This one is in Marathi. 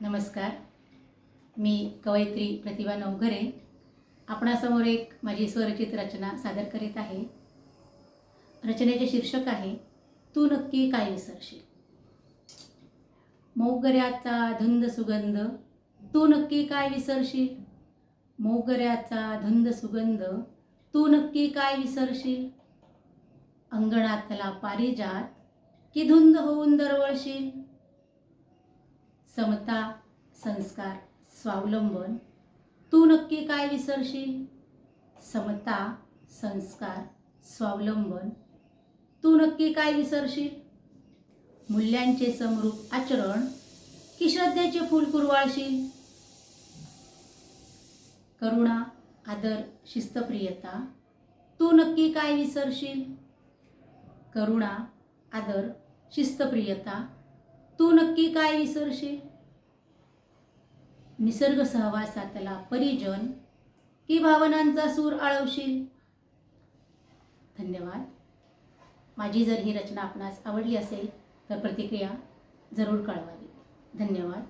नमस्कार. मी कवयित्री प्रतिभा नवघरे. आपणासमोर एक माझी स्वरचित रचना सादर करीत आहे. रचनेचे शीर्षक आहे तू नक्की काय विसरशील? मोगऱ्याचा धुंद सुगंध तू नक्की काय विसरशील? मोगऱ्याचा धुंद सुगंध तू नक्की काय विसरशील? अंगणातला पारिजात की धुंद होऊन दरवळशील? समता संस्कार स्वावलंबन. तू नक्की काय विसरशील? समता संस्कार स्वावलंबन. तू नक्की काय विसरशील? मूल्यांचे समरूप आचरण. की श्रद्धेचे फूल कुरवाळशील. करुणा आदर शिस्तप्रियता. तू नक्की काय विसरशील? करुणा आदर शिस्तप्रियता. तू नक्की काय विसरशील? निसर्ग सहवासातला परिजन की भावनांचा सूर आळवशील. धन्यवाद. माझी जर ही रचना आपणास आवडली असेल तर प्रतिक्रिया जरूर कळवावी. धन्यवाद.